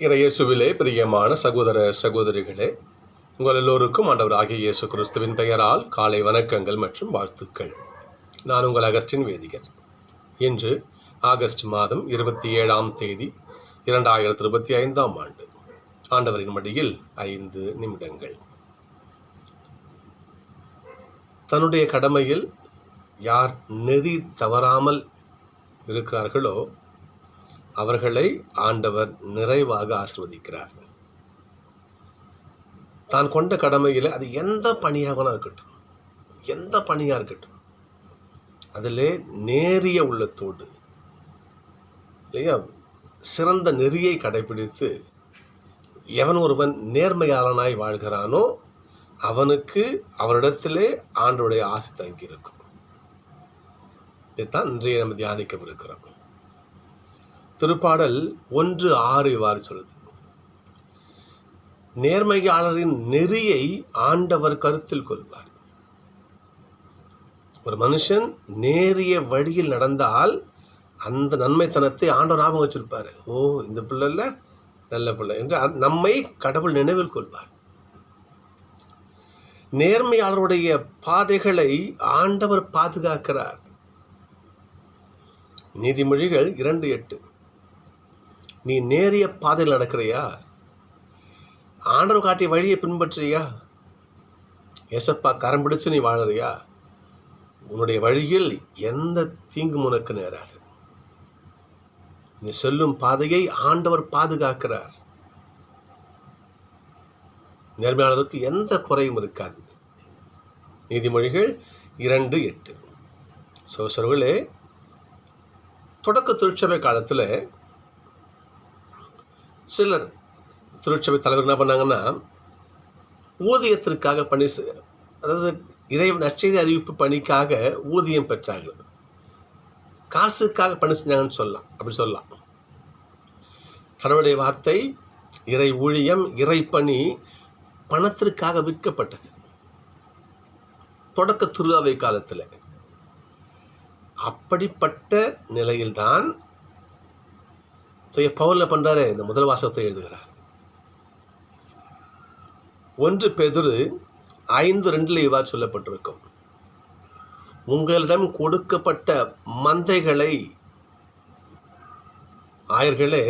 இறையேசுவிலே பிரியமான சகோதர சகோதரிகளே உங்கள் எல்லோருக்கும் ஆண்டவர் ஆகிய இயேசு கிறிஸ்துவின் பெயரால் காலை வணக்கங்கள் மற்றும் வாழ்த்துக்கள். நான் உங்கள் அகஸ்டின் வேதிகர். இன்று ஆகஸ்ட் மாதம் இருபத்தி ஏழாம் தேதி இரண்டாயிரத்தி இருபத்தி ஐந்தாம் ஆண்டு. ஆண்டவரின் மடியில் ஐந்து நிமிடங்கள். தன்னுடைய கடமையில் யார் நெறி தவறாமல் இருக்கிறார்களோ அவர்களை ஆண்டவர் நிறைவாக ஆசிர்வதிக்கிறார் தான் கொண்ட கடமையில் அது எந்த பணியாகனா இருக்கட்டும். எந்த பணியாக இருக்கட்டும். அதிலே நேரிய உள்ளத்தோடு இல்லையா? சிறந்த நெறியை கடைபிடித்து எவன் ஒருவன் நேர்மையாளனாய் வாழ்கிறானோ அவனுக்கு அவரிடத்திலே ஆண்டோடைய ஆசை தங்கியிருக்கும். இதைத்தான் இன்றைய நம்ம தியானிக்கவிருக்கிறோம். திருப்பாடல் ஒன்று ஆறு இவ்வாறு சொல்லுது. நேர்மையாளரின் நெறியை ஆண்டவர் கருத்தில் கொள்வார். ஒரு மனுஷன் நேரிய வழியில் நடந்தால் அந்த நன்மைத்தனத்தை ஆண்டவர் ஞாபகம் வச்சிருப்பார். ஓ இந்த பிள்ளைல நல்ல பிள்ளை என்று நம்மை கடவுள் நினைவில் கொள்வார். நேர்மையாளருடைய பாதைகளை ஆண்டவர் பாதுகாக்கிறார். நீதிமொழிகள் இரண்டு எட்டு. நீ நேரிய பாதையில் நடக்கிறியா? ஆண்டவர் காட்டிய வழியை பின்பற்றுறியா எசப்பா கரம் பிடிச்சு நீ வாழறியா? உன்னுடைய வழியில் எந்த தீங்கும் உனக்கு நேராது. நீ செல்லும் பாதையை ஆண்டவர் பாதுகாக்கிறார். நேர்மையாளருக்கு எந்த குறையும் இருக்காது. நீதிமொழிகள் இரண்டு எட்டு. சோசர்களே தொடக்க திருச்சபை காலத்தில் சிலர் திருச்சபை தலைவர் என்ன பண்ணாங்கன்னா ஊதியத்திற்காக பணி அதாவது இறை நற்செய்தி அறிவிப்பு பணிக்காக ஊதியம் பெற்றார்கள். காசுக்காக பணி செஞ்சாங்கன்னு சொல்லலாம் அப்படி சொல்லலாம். கடவுளுடைய வார்த்தை இறை ஊழியம் இறை பணி பணத்திற்காக விற்கப்பட்டது. தொடக்க திருவாவை காலத்தில். அப்படிப்பட்ட நிலையில்தான் தூய பவுல்ல பண்ணுறாரு இந்த முதல் வாசகத்தை எழுதுகிறார். ஒன்று பெதுரு ஐந்து ரெண்டில் இவ்வாறு சொல்லப்பட்டிருக்கும். உங்களிடம் கொடுக்கப்பட்ட மந்தைகளை ஆயர்களே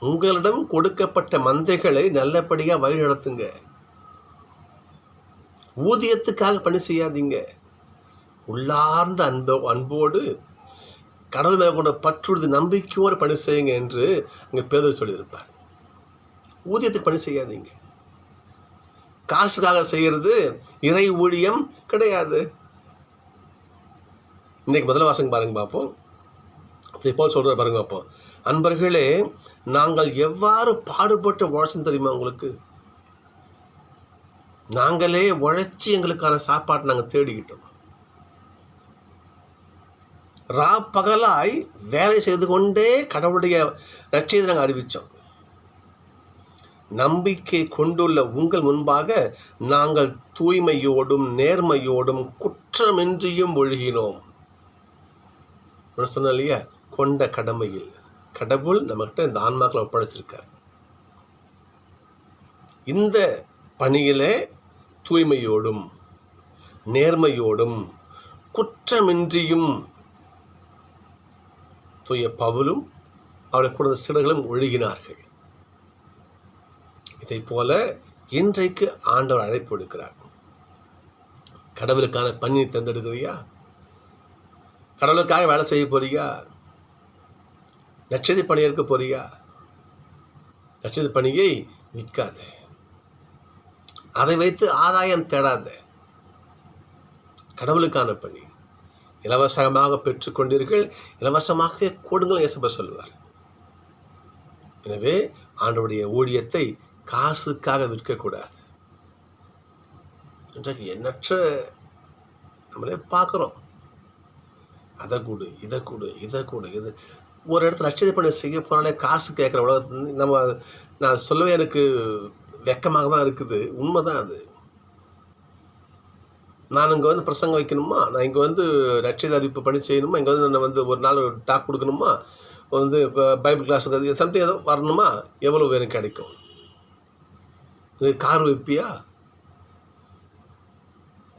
உங்களிடம் கொடுக்கப்பட்ட மந்தைகளை நல்லபடியாக வழி நடத்துங்க. ஊதியத்துக்காக பணி செய்யாதீங்க. உள்ளார்ந்த அன்போ அன்போடு கடவுள் மேலே கொண்ட பற்றுறுதி நம்பிக்கையோடு பணி செய்யுங்க என்று அங்கே பேதர் சொல்லியிருப்பார். ஊதியத்துக்கு பணி செய்யாதீங்க. காசுக்காக செய்கிறது இறை ஊழியம் கிடையாது. இன்னைக்கு முதல்ல வாசங்க பாருங்க பார்ப்போம். இப்போ சொல்கிற பாருங்க பார்ப்போம். அன்பர்களே நாங்கள் எவ்வாறு பாடுபட்டு உழைச்சோம் தெரியுமா உங்களுக்கு? நாங்களே உழைச்சி எங்களுக்கான சாப்பாட்டை நாங்கள் தேடிக்கிட்டோம். ரா பகலாய் வேலை செய்து கொண்டே கடவுளுடைய நற்செய்தி நாங்கள் அறிவித்தோம் நம்பிக்கை கொண்டுள்ள உங்கள் முன்பாக நாங்கள் தூய்மையோடும் நேர்மையோடும் குற்றமின்றியும் ஒழுகினோம். சொன்ன சொன்னேன் இல்லையா? கொண்ட கடமையில். கடவுள் நம்மகிட்ட இந்த ஆன்மாக்களை ஒப்படைச்சிருக்கார். இந்த பணியிலே தூய்மையோடும் நேர்மையோடும் குற்றமின்றியும் தூய பவுலும் அவருடைய கூட சிலர்களும் ஒழுகினார்கள். இதை போல இன்றைக்கு ஆண்டவர் அழைப்பு எடுக்கிறார் கடவுளுக்கான பணி தேர்ந்தெடுக்கிறியா கடவுளுக்காக வேலை செய்ய போறியா? நட்சத்திர பணி எடுக்க போறியா? நட்சத்திர பணியை விற்காத. அதை வைத்து ஆதாயம் தேடாத. கடவுளுக்கான பணி. இலவசமாக பெற்றுக்கொண்டீர்கள். இலவசமாக கொடுங்கள் இயேசப்ப சொல்லுவார். எனவே ஆண்டவுடைய ஊழியத்தை காசுக்காக விற்கக்கூடாது. இன்றைக்கு எண்ணற்ற நம்மளே பார்க்குறோம். அதை கூடு இதை கொடு இதை கூடு இது. ஒரு இடத்துல லட்சிய பண்ணி செய்ய போனாலே காசு கேட்குற உலகத்து நம்ம நான் சொல்லவே எனக்கு வெக்கமாக தான் இருக்குது. உண்மை தான் அது. நான் இங்கே வந்து பிரசங்கம் வைக்கணுமா? நான் இங்கே வந்து ரட்சித அறிவிப்பு பணி செய்யணுமா? இங்கே வந்து நான் வந்து ஒரு நாள் டாக் கொடுக்கணுமா? வந்து இப்போ பைபிள் கிளாஸுக்கு சம்திங் எதுவும் வரணுமா? எவ்வளோ வேணும் கிடைக்கும்? இது கார் வைப்பியா?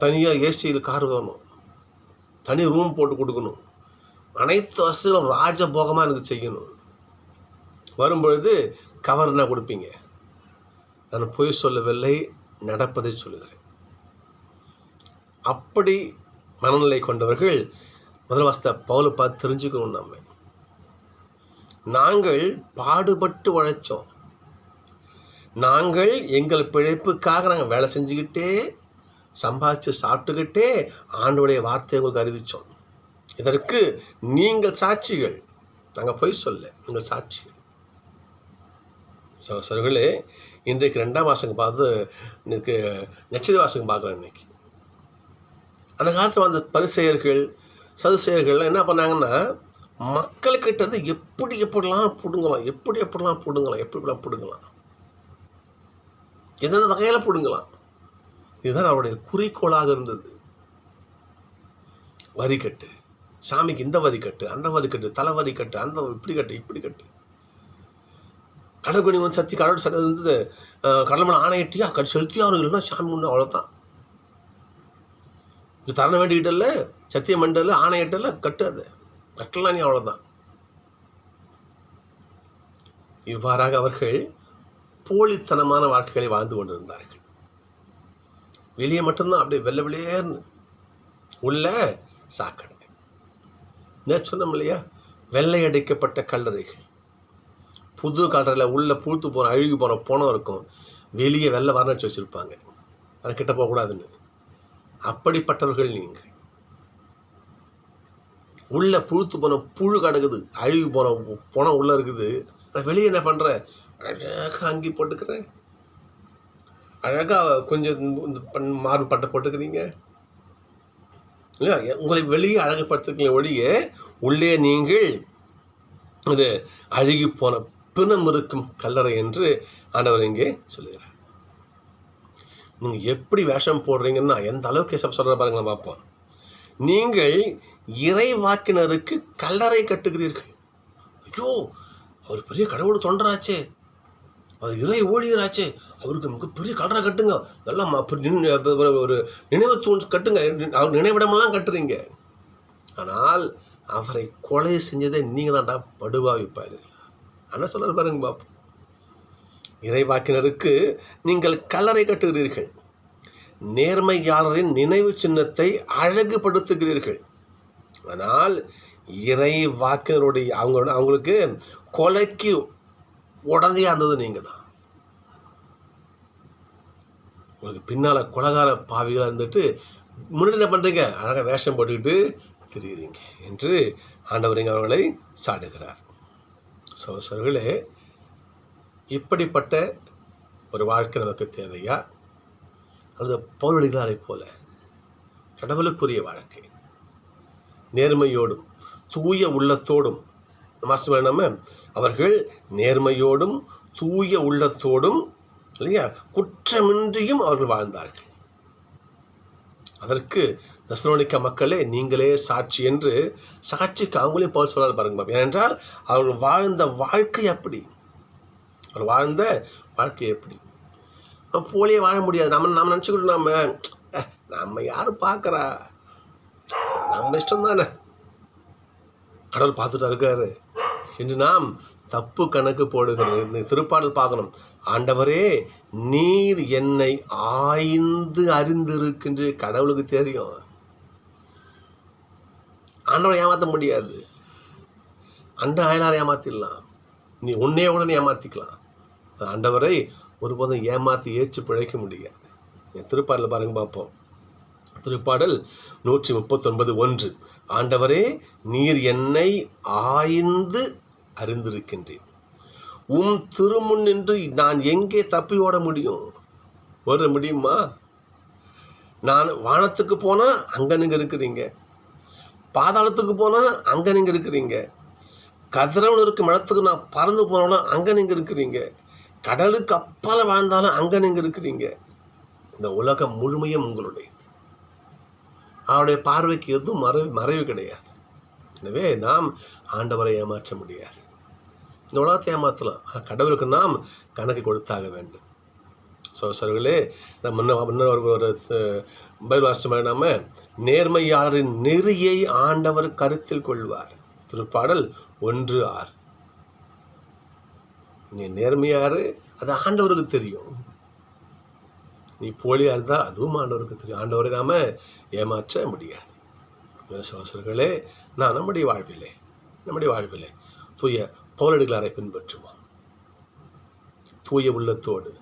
தனியாக ஏசியில் கார் வேணும் தனி ரூம் போட்டு கொடுக்கணும். அனைத்து வசதிகளும் ராஜபோகமாக எனக்கு செய்யணும். வரும்பொழுது கவர் என்ன கொடுப்பீங்க? நான் பொய் சொல்லவில்லை நடப்பதை சொல்லுகிறேன். அப்படி மனநிலை கொண்டவர்கள் முதல் வாசத்தை பவுலை பார்த்து தெரிஞ்சுக்கணும் நம்ம. நாங்கள் பாடுபட்டு உழைச்சோம். நாங்கள் எங்கள் பிழைப்புக்காக நாங்கள் வேலை செஞ்சுக்கிட்டே சம்பாதிச்சு சாப்பிட்டுக்கிட்டே ஆண்டுடைய வார்த்தையை உங்களுக்கு அறிவித்தோம் இதற்கு நீங்கள் சாட்சிகள். நாங்கள் பொய் சொல்ல நீங்கள் சாட்சிகள். சகோதரர்களே இன்றைக்கு ரெண்டாம் வாசகம் பார்த்து இன்னைக்கு நட்சத்திர வாசகம் பார்க்குறேன் இன்னைக்கு. அந்த காலத்தில் வந்த பரிசெயர்கள் சதுசெயர்கள்லாம் என்ன பண்ணாங்கன்னா மக்கள்கிட்ட வந்து எப்படி எப்படிலாம் பிடுங்கலாம் எப்படி எப்படிலாம் பிடுங்கலாம் எப்படி எப்படிலாம் பிடுங்கலாம். எந்தெந்த வகையில் பிடுங்கலாம். இதுதான் அவருடைய குறிக்கோளாக இருந்தது. வரி கட்டு சாமிக்கு இந்த வரி கட்டு அந்த வரி கட்டு தலை வரி கட்டு அந்த இப்படி கட்டு இப்படி கட்டு. கடற்கொடி வந்து சத்தி கடவுள் சத்தி இருந்தது. கடல் மேலே ஆணையிட்டியா கட்டு செலுத்தியா அவர்கள் இல்லைன்னா சாமி ஒன்று அவ்வளோதான் இது தரண வேண்டிக்கிட்டல சத்தியம் மண்டல ஆணையிட்டல கட்டாது. கட்டலாம் நீ அவ்வளோதான் இவ்வாறாக அவர்கள் போலித்தனமான வாழ்க்கைகளை வாழ்ந்து கொண்டிருந்தார்கள். வெளியே மட்டும்தான் அப்படியே வெள்ளை வெளியேன்னு உள்ள சாக்கடை. நேற்று சொன்னோம் இல்லையா? வெள்ளையடைக்கப்பட்ட கல்லறைகள். புது கல்லறையில் உள்ளே பூத்து போன அழுகி போன போனம் இருக்கும். வெளியே வெள்ளை வர்ணிச்சு வச்சுருப்பாங்க. அதை கிட்ட போகக்கூடாதுன்னு. அப்படிப்பட்டவர்கள் நீங்கள். உள்ள புழுத்து போன புழு கிடக்குது அழுகி போன பணம் உள்ளே இருக்குது. நான் வெளியே என்ன பண்ணுற அழகாக அங்கி போட்டுக்கிறேன் அழகாக கொஞ்சம் இந்த பண் மாறுபட்டை போட்டுக்கிறீங்க. இல்லையா? உங்களை வெளியே அழகுப்படுத்துக்கல ஒழிய உள்ளே நீங்கள் இது அழுகி போன பிணம் இருக்கும் கல்லறை என்று ஆண்டவர் இங்கே சொல்லுகிறார். நீங்கள் எப்படி வேஷம் போடுறீங்கன்னா எந்த அளவுக்கு சப் சொல்கிற பாருங்களேன் பார்ப்போம். நீங்கள் இறை வாக்கினருக்கு கல்லறை கட்டுகிறீர்கள். ஐயோ அவர் பெரிய கடவுள் தொண்டராச்சே. அது இறை ஊழியராச்சே. அவருக்கு மிகப்பெரிய கல்லறை கட்டுங்க. நல்லா அப்படி ஒரு நினைவு தூண் கட்டுங்க. அவர் நினைவிடமெல்லாம் கட்டுறீங்க. ஆனால் அவரை கொலை செஞ்சதே நீங்கள் தான்டா படுபாவிப்பாரு என்ன சொல்கிறார் பாருங்க பாப்பா இறைவாக்கினருக்கு நீங்கள் கல்லறை கட்டுகிறீர்கள். நேர்மையாளரின் நினைவு சின்னத்தை அழகுபடுத்துகிறீர்கள். ஆனால் இறை வாக்கினருடைய அவங்க அவங்களுக்கு கொலைக்கு உடந்தையாக இருந்தது நீங்கள் தான் உங்களுக்கு பின்னால் கொலகார பாவிகளாக இருந்துட்டு முன்னாடி என்ன பண்ணுறீங்க அழகாக வேஷம் போட்டுக்கிட்டு தெரியுறீங்க என்று ஆண்டவரிங்க அவர்களை சாடுகிறார். சோசர்களே இப்படிப்பட்ட ஒரு வாழ்க்கை நமக்கு தேவையா? அல்லது பௌரடிகளாரை போல கடவுளுக்குரிய வாழ்க்கை. நேர்மையோடும் தூய உள்ளத்தோடும் நம்ம நம்ம அவர்கள் நேர்மையோடும் தூய உள்ளத்தோடும் இல்லையா? குற்றமின்றியும் அவர்கள் வாழ்ந்தார்கள். அதற்கு தசனோனிக்க மக்களே நீங்களே சாட்சி என்று சாட்சிக்கு அவங்களே போல் சொல்றாரு பாருங்க ஏனென்றால் அவர்கள் வாழ்ந்த வாழ்க்கை அப்படி. அவர் வாழ்ந்த வாழ்க்கை எப்படி? நம்ம போலியே வாழ முடியாது. நம்ம நம்ம நினச்சிக்கிட்டு நம்ம நம்ம யார் பார்க்குறா நம்ம இஷ்டம் தானே. கடவுள் பார்த்துட்டு இருக்காரு. என்று நாம் தப்பு கணக்கு போடுகிறோம். இந்த திருப்பாடல் பார்க்கணும். ஆண்டவரே நீர் என்னை ஆய்ந்து அறிந்திருக்கின்ற கடவுளுக்கு தெரியும். ஆண்டவரை ஏமாற்ற முடியாது. அண்ட அயலாரை ஏமாத்திடலாம். நீ உன்னே உடனே ஏமாத்திக்கலாம். ஆண்டவரை ஒருபோதும் ஏமாற்றி ஏச்சு பிழைக்க முடியாது. என் திருப்பாடல் பாருங்க பார்ப்போம். திருப்பாடல் நூற்றி முப்பத்தொன்பது ஒன்று. ஆண்டவரே நீர் என்னை ஆய்ந்து அறிந்திருக்கின்றேன் உம் திருமுன் நின்று நான் எங்கே தப்பி ஓட முடியும்? ஓட முடியுமா? நான் வானத்துக்கு போனால் அங்கே நீங்கள் இருக்கிறீங்க. பாதாளத்துக்கு போனால் அங்கே நீங்கள் இருக்கிறீங்க. கதிரவன் இருக்கும் இடத்துக்கு நான் பறந்து போனோன்னா அங்கே நீங்கள் இருக்கிறீங்க. கடலுக்கு அப்பால் வாழ்ந்தாலும் அங்கே நீங்கள் இருக்கிறீங்க. இந்த உலகம் முழுமையும் உங்களுடைய அவருடைய பார்வைக்கு எதுவும் மறைவு மறைவு கிடையாது. எனவே நாம் ஆண்டவரை ஏமாற்ற முடியாது. இந்த உலகத்தை ஏமாற்றலாம் ஆனால் கடவுளுக்கு நாம் கணக்கு கொடுத்தாக வேண்டும். ஸோ சர்களே முன்ன முன்ன ஒரு ஒரு பைபிள் வாசமாக நாம நேர்மையாளரின் நெறியை ஆண்டவர் கருத்தில் கொள்வார். திருப்பாடல் ஒன்று ஆறு. நீ நேர்மையாரு அது ஆண்டவருக்கு தெரியும். நீ போலியா இருந்தால் அதுவும் ஆண்டவருக்கு தெரியும். ஆண்டவரை நாம ஏமாற்ற முடியாது. விசுவாசர்களே நான் நம்முடைய வாழ்விலே நம்முடைய வாழ்விலே தூய பௌலடிகளாரை பின்பற்றுவோம். தூய உள்ளத்தோடு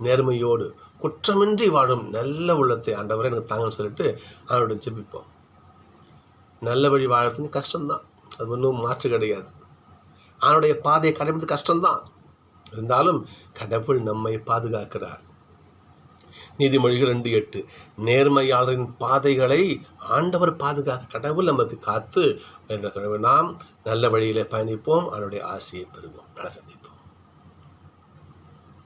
நேர்மையோடு குற்றமின்றி வாழும் நல்ல உள்ளத்தை ஆண்டவரை எனக்கு தாங்கன்னு சொல்லிட்டு அவனுடைய ஜெபிப்போம். நல்ல வழி வாழறது கஷ்டம்தான். அது ஒன்றும் மாற்று கிடையாது. அவனுடைய பாதையை கடைபிடித்து கஷ்டம்தான். இருந்தாலும் கடவுள் நம்மை பாதுகாக்கிறார். நீதிமொழிகள் ரெண்டு எட்டு நேர்மையாளரின் பாதைகளை ஆண்டவர் பாதுகாக்க கடவுள் நமக்கு காத்து என்ற தொடர்பு நாம் நல்ல வழியில் பயணிப்போம். அவருடைய ஆசையை பெறுவோம். நல்ல சந்திப்போம்.